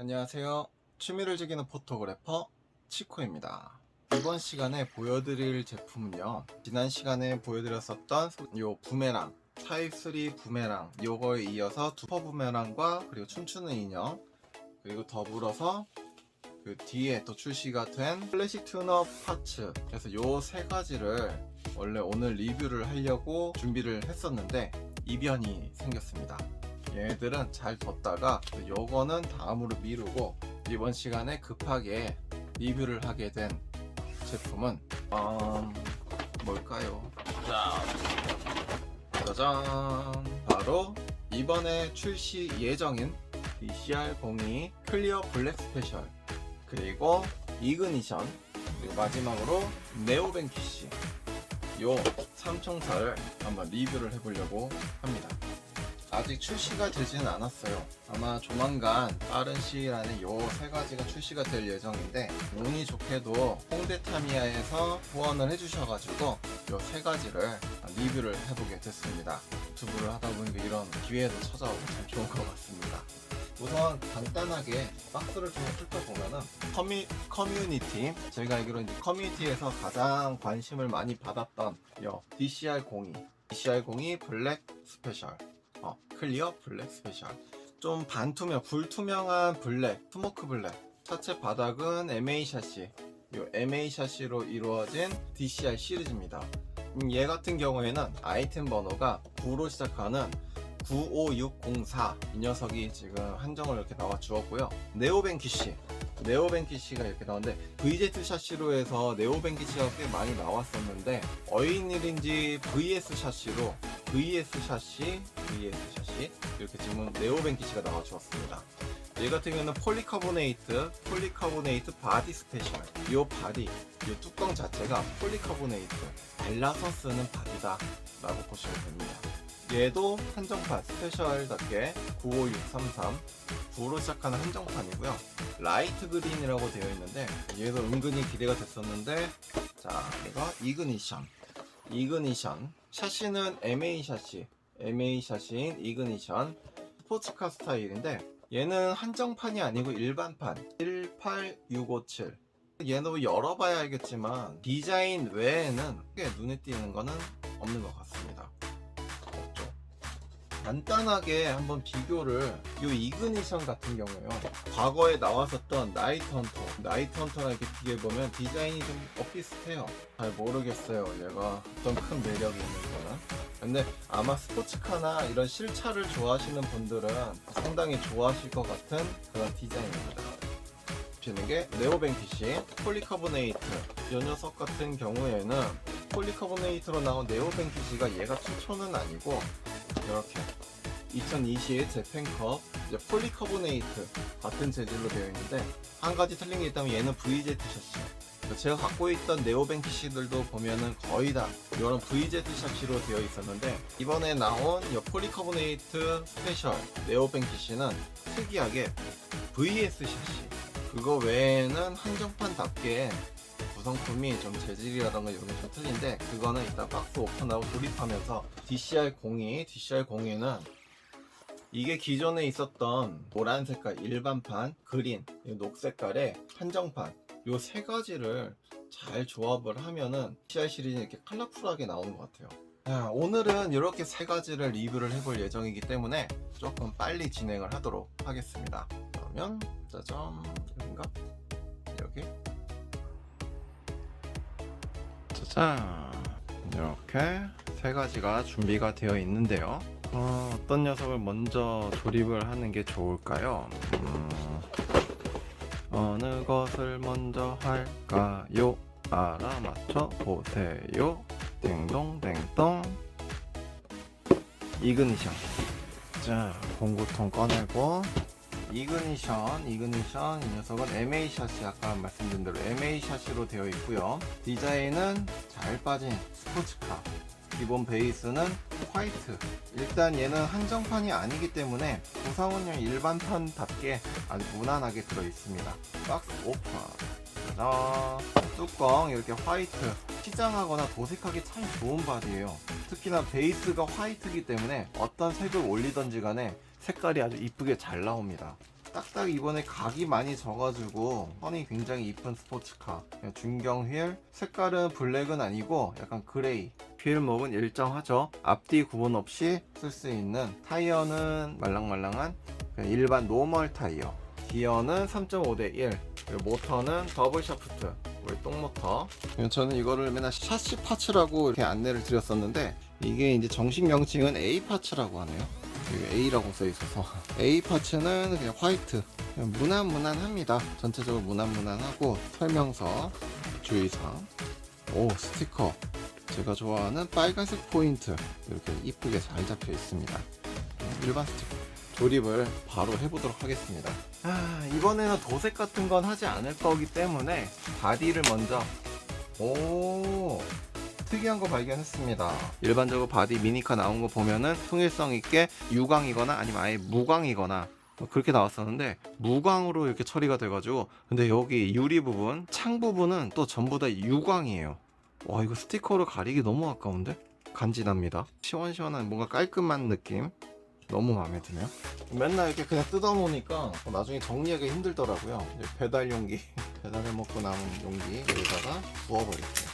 안녕하세요. 취미를 즐기는 포토그래퍼 치코입니다. 이번 시간에 보여드릴 제품은요. 지난 시간에 보여드렸었던 요 부메랑 타입 3 부메랑 요거에 이어서 슈퍼 부메랑과 그리고 춤추는 인형 그리고 더불어서 그 뒤에 또 출시가 된 클래식 튜너 파츠 그래서 요 세 가지를 원래 오늘 리뷰를 하려고 준비를 했었는데 이변이 생겼습니다. 얘들은 잘 뒀다가 요거는 다음으로 미루고 이번 시간에 급하게 리뷰를 하게 된 제품은 음, 뭘까요? 자, 짜잔 바로 이번에 출시 예정인 DCR02 클리어 블랙 스페셜 그리고 이그니션 그리고 마지막으로 네오벤키시 요 삼총사를 한번 리뷰를 해보려고 합니다. 아직 출시가 되지는 않았어요. 아마 조만간 빠른 시일 안에 요 세 가지가 출시가 될 예정인데 운이 좋게도 홍대 타미야에서 후원을 해주셔가지고 요 세 가지를 리뷰를 해보게 됐습니다. 유튜브를 하다 보니까 이런 기회도 찾아오고 참 좋은 것 같습니다. 우선 간단하게 박스를 좀 훑어보면은 커뮤, 커뮤니티 저희가 알기로 이제 커뮤니티에서 가장 관심을 많이 받았던 요 DCR02 DCR02 블랙 스페셜 어, 클리어 블랙 스페셜. 좀 반투명 불투명한 블랙 스모크 블랙. 차체 바닥은 MA 샤시. 요 MA 샤시로 이루어진 DCR 시리즈입니다. 음, 얘 같은 경우에는 아이템 번호가 9로 시작하는 95604 이 녀석이 지금 한정을 이렇게 나와 주었고요. 네오벤키시 네오벤키시가 이렇게 나오는데 VZ 샤시로 해서 네오벤키시가 꽤 많이 나왔었는데 어인 일인지 VS 샤시로 VS 샤시 VS 샤시 이렇게 지금 네오벤키시가 나와 주었습니다. 얘 같은 경우는 폴리카보네이트 폴리카보네이트 바디 스페셜. 이 바디 이 뚜껑 자체가 폴리카보네이트. 발라서 쓰는 바디다 라고 보시면 됩니다. 얘도 한정판 스페셜답게 95633 9로 시작하는 한정판이고요. 라이트 그린이라고 되어 있는데 얘도 은근히 기대가 됐었는데 자 얘가 이그니션. 이그니션 샤시는 MA 샤시 MA 샤시인 이그니션 스포츠카 스타일인데 얘는 한정판이 아니고 일반판 18657 얘도 열어봐야 알겠지만 디자인 외에는 크게 눈에 띄는 거는 없는 것 같습니다 간단하게 한번 비교를 이 이그니션 같은 경우에요. 과거에 나왔었던 나이트 헌터. 나이트 헌터랑 이렇게 비교해보면 디자인이 좀 엇비슷해요. 잘 모르겠어요 얘가. 어떤 큰 매력이 있는지는 근데 아마 스포츠카나 이런 실차를 좋아하시는 분들은 상당히 좋아하실 것 같은 그런 디자인입니다. 피는 게 네오벤키시 폴리카보네이트. 이 녀석 같은 경우에는 폴리카보네이트로 나온 네오벤키시가 얘가 최초는 아니고 이렇게 2020 재팬컵 이제 폴리카보네이트 같은 재질로 되어 있는데 한 가지 틀린 게 있다면 얘는 VZ 셔츠 제가 갖고 있던 네오벤키시들도 보면은 거의 다 이런 VZ 셔츠로 되어 있었는데 이번에 나온 이 폴리카보네이트 스페셜 네오벤키시는 특이하게 VS 셔츠 그거 외에는 한정판답게 구성품이 좀 재질이라던가 이런 게 좀 틀린데 그거는 일단 박스 오픈하고 조립하면서 DCR02, DCR02는 이게 기존에 있었던 노란 색깔 일반판, 그린, 이 녹색깔의 한정판 요 세 가지를 잘 조합을 하면은 DCR 시리즈 이렇게 컬러풀하게 나오는 것 같아요. 자, 오늘은 이렇게 세 가지를 리뷰를 해볼 예정이기 때문에 조금 빨리 진행을 하도록 하겠습니다. 그러면 짜잔 여긴가? 여기 짜잔 이렇게 세 가지가 준비가 되어 있는데요. 어, 어떤 녀석을 먼저 조립을 하는 게 좋을까요? 음, 어느 것을 먼저 할까요? 알아맞혀 보세요. 딩동댕동. 이그니션. 자 공구통 꺼내고 이그니션, 이그니션 이 녀석은 MA 샷이 아까 말씀드린 대로 MA 샷으로 되어 있고요. 디자인은 잘 빠진 스포츠카. 기본 베이스는 화이트. 일단 얘는 한정판이 아니기 때문에 구성은요 일반판답게 아주 무난하게 들어 있습니다. 박스 오픈. 짜잔. 뚜껑 이렇게 화이트. 시장하거나 도색하기 참 좋은 바디예요. 특히나 베이스가 화이트이기 때문에 어떤 색을 올리던지 간에 색깔이 아주 이쁘게 잘 나옵니다. 딱딱 이번에 각이 많이 져가지고 선이 굉장히 이쁜 스포츠카. 중경 휠 색깔은 블랙은 아니고 약간 그레이. 휠목은 일정하죠? 앞뒤 구분 없이 쓸 수 있는. 타이어는 말랑말랑한 일반 노멀 타이어. 기어는 3.5대 1 그리고 모터는 더블 샤프트. 우리 똥모터. 저는 이거를 맨날 샤시 파츠라고 이렇게 안내를 드렸었는데 이게 이제 정식 명칭은 A 파츠라고 하네요 A라고 써 있어서. A 파츠는 그냥 화이트. 그냥 무난무난합니다. 전체적으로 무난무난하고 설명서 주의사항. 오 스티커. 제가 좋아하는 빨간색 포인트. 이렇게 이쁘게 잘 잡혀 있습니다. 일반 스티커. 조립을 바로 해보도록 하겠습니다. 아, 이번에는 도색 같은 건 하지 않을 거기 때문에 바디를 먼저. 오 특이한 거 발견했습니다. 일반적으로 바디 미니카 나온 거 보면은 통일성 있게 유광이거나 아니면 아예 무광이거나 뭐 그렇게 나왔었는데 무광으로 이렇게 처리가 돼가지고 근데 여기 유리 부분 창 부분은 또 전부 다 유광이에요. 와 이거 스티커로 가리기 너무 아까운데 간지납니다. 시원시원한 뭔가 깔끔한 느낌. 너무 마음에 드네요. 맨날 이렇게 그냥 뜯어놓으니까 나중에 정리하기 힘들더라고요. 배달 용기, 배달해 먹고 남은 용기 여기다가 부어버릴게요.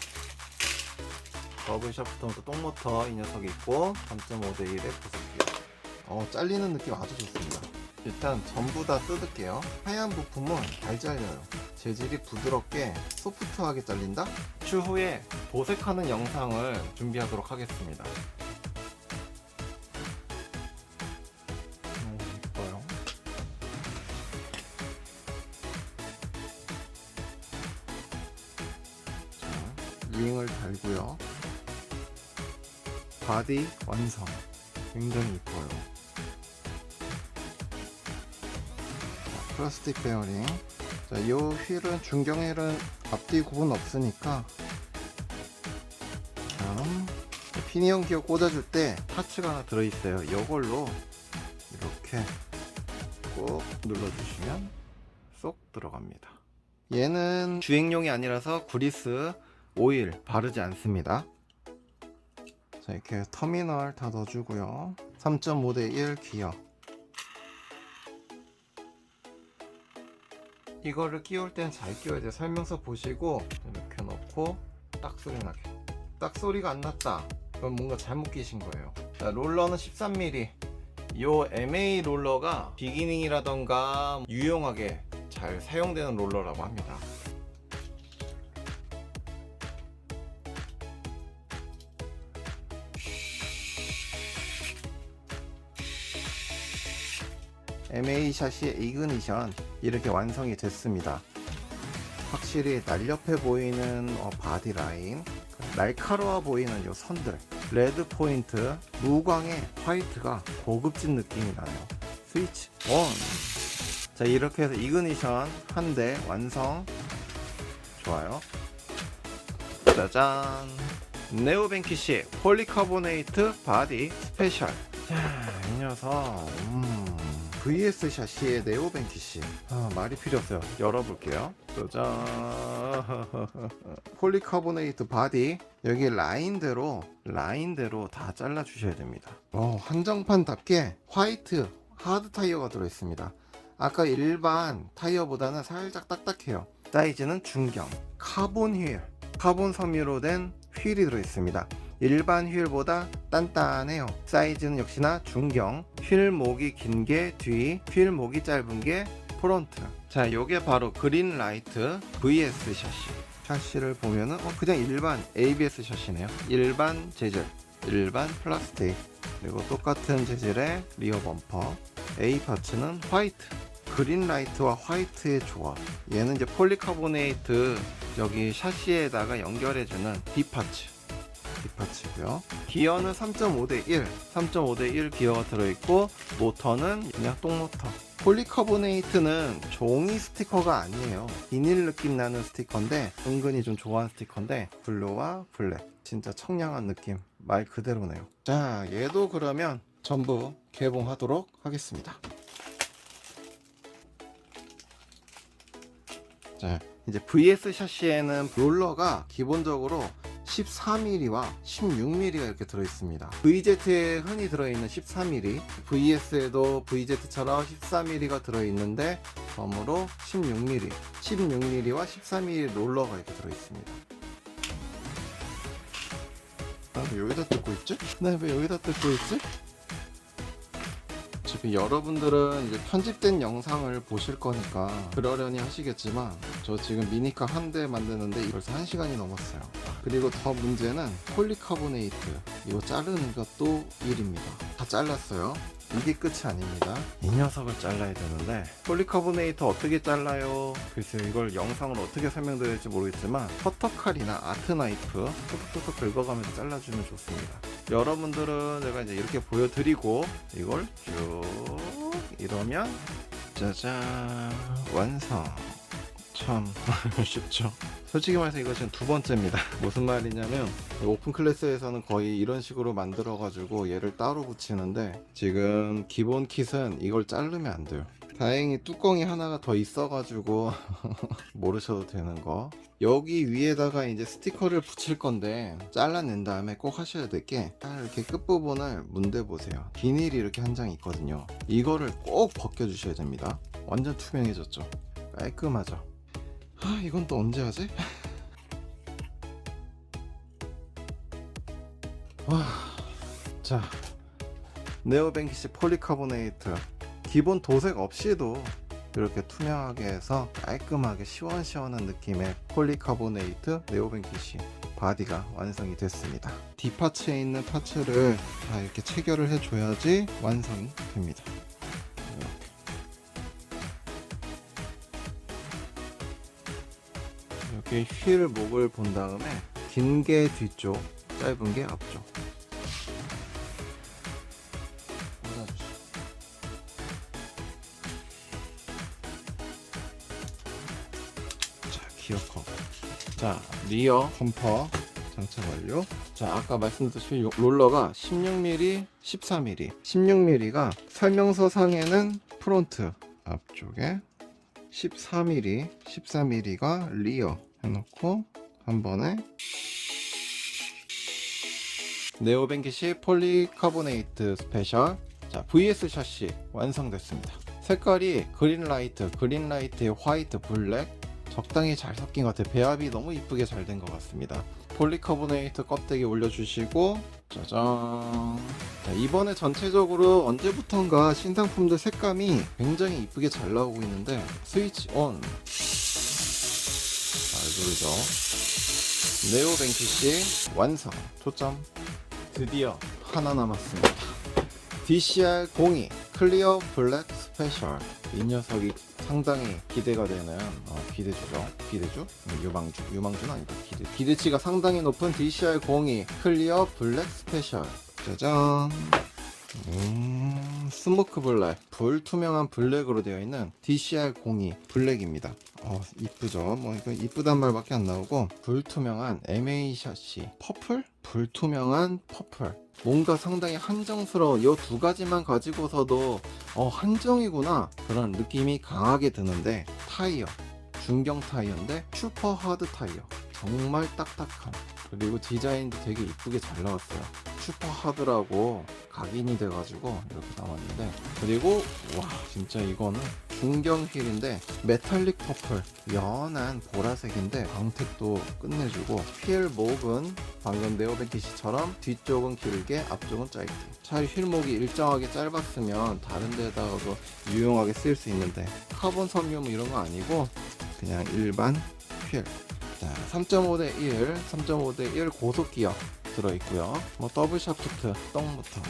더블 샤프트부터 똥모터 이 녀석이 있고 3.5대 1의 구석기. 어 잘리는 느낌 아주 좋습니다. 일단 전부 다 뜯을게요. 하얀 부품은 잘 잘려요. 재질이 부드럽게 소프트하게 잘린다? 추후에 도색하는 영상을 준비하도록 하겠습니다. 음, 이뻐요. 자, 링을 달고요. 바디 완성. 굉장히 이뻐요. 자, 플라스틱 베어링. 자, 이 휠은 중경 휠은 앞뒤 구분 없으니까 다음 피니언 기어 꽂아줄 때 파츠가 하나 들어있어요. 이걸로 이렇게 꼭 눌러주시면 쏙 들어갑니다. 얘는 주행용이 아니라서 구리스 오일 바르지 않습니다. 자 이렇게 터미널 다 넣어주고요. 3.5 대 1 기어 이거를 끼울 땐 잘 끼워야 돼요 설명서 보시고 이렇게 넣고 딱 소리 나게. 딱 소리가 안 났다. 그럼 뭔가 잘못 끼신 거예요. 자 롤러는 13mm 요 MA 롤러가 비기닝이라던가 유용하게 잘 사용되는 롤러라고 합니다 MA 샷이 이그니션 이렇게 완성이 됐습니다. 확실히 날렵해 보이는 어, 바디 라인, 날카로워 보이는 요 선들, 레드 포인트, 무광의 화이트가 고급진 느낌이 나요. 스위치 온. 자 이렇게 해서 이그니션 한 대 완성. 좋아요. 짜잔. 네오벤키시 폴리카보네이트 바디 스페셜. 자, 이 녀석. 음. VS 샤시의 네오벤키시 아, 말이 필요 없어요. 열어볼게요. 짜잔 폴리카보네이트 바디. 여기 라인대로 라인대로 다 잘라 주셔야 됩니다. 어, 한정판답게 화이트 하드 타이어가 들어있습니다. 아까 일반 타이어보다는 살짝 딱딱해요. 사이즈는 중경 카본 휠. 카본 섬유로 된 휠이 들어있습니다 일반 휠보다 단단해요. 사이즈는 역시나 중경. 휠 목이 긴 게 뒤, 휠 목이 짧은 게 프론트. 자, 요게 바로 그린 라이트 VS 샤시. 샤시를 보면은 어, 그냥 일반 ABS 샤시네요. 일반 재질, 일반 플라스틱. 그리고 똑같은 재질의 리어 범퍼. A 파츠는 화이트. 그린 라이트와 화이트의 조합. 얘는 이제 폴리카보네이트 여기 샤시에다가 연결해주는 D 파츠. 뒷파츠고요. 기어는 3.5 대 1, 3.5 대 1 기어가 들어있고 모터는 그냥 똥모터. 폴리카보네이트는 종이 스티커가 아니에요. 비닐 느낌 나는 스티커인데 은근히 좀 좋아하는 스티커인데 블루와 블랙 진짜 청량한 느낌 말 그대로네요. 자 얘도 그러면 전부 개봉하도록 하겠습니다. 자 이제 VS 샤시에는 롤러가 기본적으로 14mm와 16mm가 이렇게 들어있습니다. VZ에 흔히 들어있는 14mm, VS에도 VZ처럼 14mm가 들어있는데 덤으로 16mm, 16mm와 14mm 롤러가 이렇게 들어있습니다. 나왜 여기다 뜯고 있지? 나 왜 여기다 뜯고 있지? 어차피 여러분들은 이제 편집된 영상을 보실 거니까 그러려니 하시겠지만 저 지금 미니카 한 대 만드는데 벌써 한 시간이 넘었어요. 그리고 더 문제는 폴리카보네이트 이거 자르는 것도 일입니다. 다 잘랐어요. 이게 끝이 아닙니다. 이 녀석을 잘라야 되는데 폴리카보네이트 어떻게 잘라요? 글쎄요 이걸 영상으로 어떻게 설명드릴지 모르겠지만 커터칼이나 아트나이프 톡톡톡 긁어가면서 잘라주면 좋습니다. 여러분들은 제가 이제 이렇게 보여드리고 이걸 쭉 이러면 짜잔 완성. 참 쉽죠? 솔직히 말해서 이거 지금 두 번째입니다. 무슨 말이냐면 오픈 클래스에서는 거의 이런 식으로 만들어 가지고 얘를 따로 붙이는데 지금 기본 킷은 이걸 자르면 안 돼요 다행히 뚜껑이 하나가 더 있어가지고 모르셔도 되는 거. 여기 위에다가 이제 스티커를 붙일 건데 잘라낸 다음에 꼭 하셔야 될 게 이렇게 끝부분을 문대 보세요. 비닐이 이렇게 한 장 있거든요. 이거를 꼭 벗겨 주셔야 됩니다. 완전 투명해졌죠. 깔끔하죠. 아 이건 또 언제 하지? 와, 자 네오뱅키시 폴리카보네이트 기본 도색 없이도 이렇게 투명하게 해서 깔끔하게 시원시원한 느낌의 폴리카보네이트 네오벤 키시 바디가 완성이 됐습니다. 뒷파츠에 있는 파츠를 다 이렇게 체결을 해줘야지 완성이 됩니다. 이렇게. 이렇게 휠 목을 본 다음에 긴 게 뒤쪽, 짧은 게 앞쪽. 자, 리어 컴퍼 장착 완료. 자, 아까 말씀드렸듯이 요 롤러가 16mm, 14mm. 16mm가 설명서 상에는 프론트 앞쪽에 14mm, 14mm가 리어 해놓고 한 번에 네오벤키시 폴리카보네이트 스페셜 자 VS 샤시 완성됐습니다 색깔이 그린라이트 그린라이트에 화이트 블랙 적당히 잘 섞인 것 같아요. 배합이 너무 이쁘게 잘 된 것 같습니다. 폴리카보네이트 껍데기 올려주시고 짜잔. 자, 이번에 전체적으로 언제부턴가 신상품들 색감이 굉장히 이쁘게 잘 나오고 있는데 스위치 온잘 누르죠. 네오벤키시 완성. 초점. 드디어. 하나 남았습니다. DCR 02 클리어 블랙 스페셜 이 녀석이 상당히 기대가 되는 어, 기대주죠. 기대주? 음, 유망주. 유망주는 아니다. 기대. 기대치가 상당히 높은 DCR 02 클리어 블랙 스페셜 짜잔 음, 스모크 블랙 불투명한 블랙으로 되어 있는 DCR 02 블랙입니다. 어, 이쁘죠? 뭐 이거 이쁘단 말밖에 안 나오고 불투명한 MA 샷시 퍼플? 불투명한 퍼플. 뭔가 상당히 한정스러운 이 두 가지만 가지고서도 어, 한정이구나 그런 느낌이 강하게 드는데 타이어 중경 타이어인데 슈퍼 하드 타이어 정말 딱딱한 그리고 디자인도 되게 이쁘게 잘 나왔어요. 슈퍼 하드라고 각인이 돼가지고 이렇게 나왔는데 그리고 와 진짜 이거는 중경 힐인데 메탈릭 퍼플 연한 보라색인데 광택도 끝내주고 휠 목은 방금 네오벤키시처럼 뒤쪽은 길게 앞쪽은 짧게. 차라리 휠 목이 일정하게 짧았으면 다른 데다가도 유용하게 쓸수 있는데 카본 섬유 뭐 이런 거 아니고 그냥 일반 휠 자, 3.5대 1, 3.5대 1 고속 기어 들어 있고요. 뭐 더블 샤프트, 똥모터.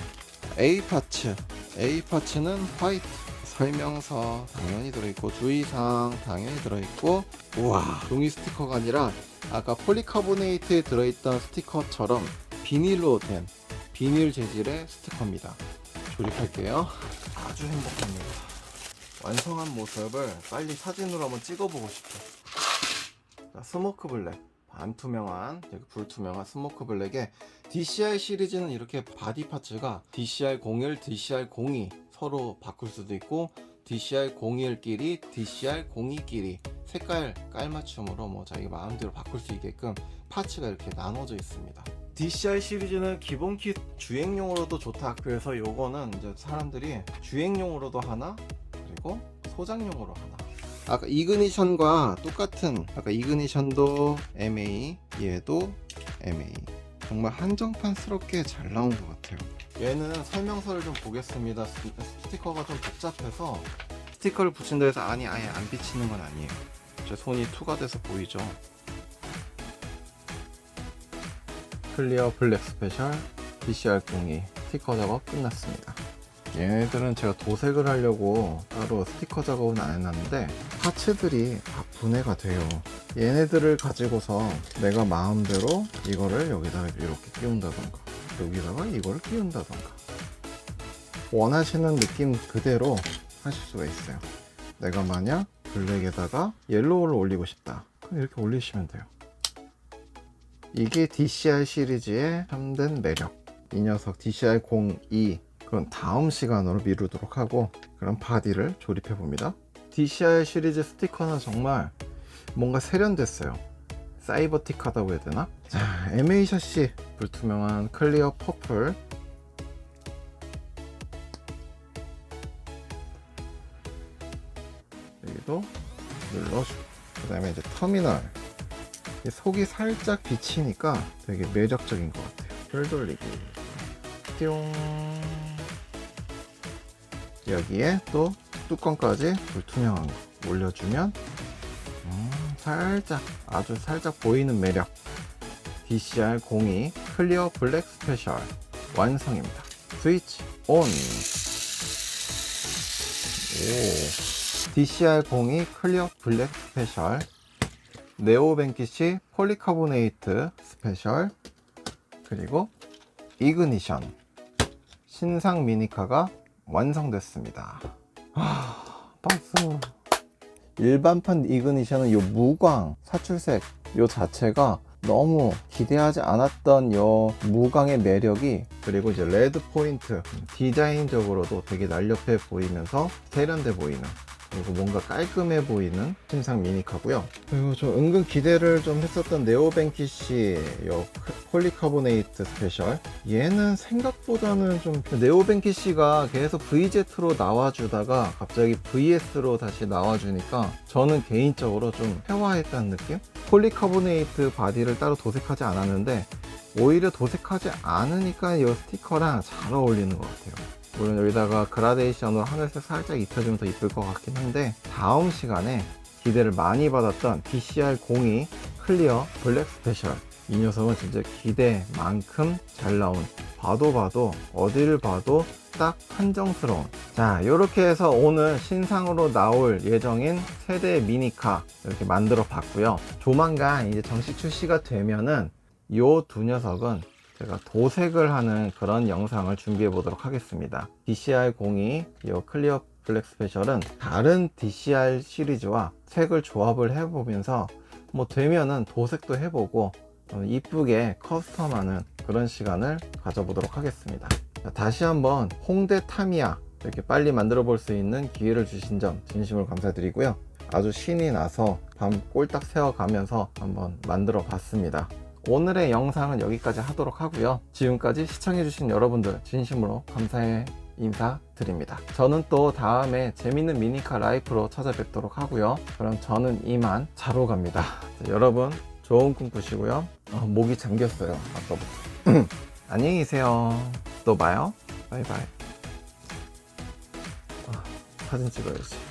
A 파츠, A 파츠는 화이트. 설명서 당연히 들어있고 주의사항 당연히 들어있고 우와 종이 스티커가 아니라 아까 폴리카보네이트에 들어있던 스티커처럼 비닐로 된 비닐 재질의 스티커입니다. 조립할게요. 아주 행복합니다. 완성한 모습을 빨리 사진으로 한번 찍어보고 싶어. 자, 스모크 블랙 반투명한 불투명한 스모크 블랙에 DCI 시리즈는 이렇게 바디 파츠가 DCI 01, DCI 02 서로 바꿀 수도 있고 DCI 01끼리, DCI 02끼리 색깔 깔맞춤으로 뭐 자기 마음대로 바꿀 수 있게끔 파츠가 이렇게 나눠져 있습니다. DCI 시리즈는 기본 킷 주행용으로도 좋다. 그래서 요거는 이제 사람들이 주행용으로도 하나 그리고 소장용으로 하나. 아까 이그니션과 똑같은 아까 이그니션도 MA 얘도 MA 정말 한정판스럽게 잘 나온 것 같아요. 얘는 설명서를 좀 보겠습니다. 스- 스티커가 좀 복잡해서 스티커를 붙인다 해서 안이 아예 안 비치는 건 아니에요. 제 손이 투가 돼서 보이죠? 클리어 블랙 스페셜 DCR02 스티커 작업 끝났습니다. 얘네들은 제가 도색을 하려고 따로 스티커 작업은 안 해놨는데 파츠들이 다 분해가 돼요. 얘네들을 가지고서 내가 마음대로 이거를 여기다가 이렇게 끼운다던가 여기다가 이거를 끼운다던가 원하시는 느낌 그대로 하실 수가 있어요. 내가 만약 블랙에다가 옐로우를 올리고 싶다. 그럼 이렇게 올리시면 돼요. 이게 DCR 시리즈의 참된 매력. 이 녀석 DCR 02 그럼 다음 시간으로 미루도록 하고 그럼 바디를 조립해 봅니다. DCR 시리즈 스티커는 정말 뭔가 세련됐어요. 사이버틱하다고 해야 되나? 자, MA 샷시 불투명한 클리어 퍼플. 여기도 눌러주고 그 다음에 이제 터미널. 이 속이 살짝 비치니까 되게 매력적인 것 같아요. 별 돌리기. 띠용. 여기에 또 뚜껑까지 불투명한 거 올려주면 음, 살짝 아주 살짝 보이는 매력. DCR 02 클리어 블랙 스페셜 완성입니다. 스위치 온 오. DCR02 클리어 블랙 스페셜 네오벤키시 폴리카보네이트 스페셜 그리고 이그니션 신상 미니카가 완성됐습니다 아, 박수. 일반판 이그니션은 이 무광 사출색 요 자체가 너무 기대하지 않았던 요 무광의 매력이 그리고 이제 레드 포인트 디자인적으로도 되게 날렵해 보이면서 세련돼 보이는 그리고 뭔가 깔끔해 보이는 신상 미니카고요. 그리고 저 은근 기대를 좀 했었던 네오벤키시 요 폴리카보네이트 스페셜 얘는 생각보다는 좀 네오벤키시가 계속 VZ로 나와주다가 갑자기 VS로 다시 나와주니까 저는 개인적으로 좀 회화했다는 느낌? 폴리카보네이트 바디를 따로 도색하지 않았는데 오히려 도색하지 않으니까 이 스티커랑 잘 어울리는 것 같아요. 물론 여기다가 그라데이션으로 하늘색 살짝 입혀주면 더 이쁠 것 같긴 한데 다음 시간에 기대를 많이 받았던 DCR02 클리어 블랙 스페셜. 이 녀석은 진짜 기대만큼 잘 나온 봐도 봐도 어디를 봐도 딱 한정스러운. 자 이렇게 해서 오늘 신상으로 나올 예정인 세대 미니카 이렇게 만들어 봤고요. 조만간 이제 정식 출시가 되면은 이 두 녀석은 제가 도색을 하는 그런 영상을 준비해 보도록 하겠습니다. DCR02 이 클리어 블랙 스페셜은 다른 DCR 시리즈와 색을 조합을 해보면서 뭐 되면은 도색도 해보고 어, 이쁘게 커스텀하는 그런 시간을 가져보도록 하겠습니다. 자, 다시 한번 홍대 타미야 이렇게 빨리 만들어 볼 수 있는 기회를 주신 점 진심으로 감사드리고요. 아주 신이 나서 밤 꼴딱 새워가면서 한번 만들어 봤습니다. 오늘의 영상은 여기까지 하도록 하고요. 지금까지 시청해주신 여러분들 진심으로 감사의 인사드립니다. 저는 또 다음에 재밌는 미니카 라이프로 찾아뵙도록 하고요. 그럼 저는 이만 자러 갑니다. 자, 여러분 좋은 꿈 꾸시고요. 어, 목이 잠겼어요. 아까부터. 안녕히 계세요. 또 봐요. 바이바이. 아, 사진 찍어야지.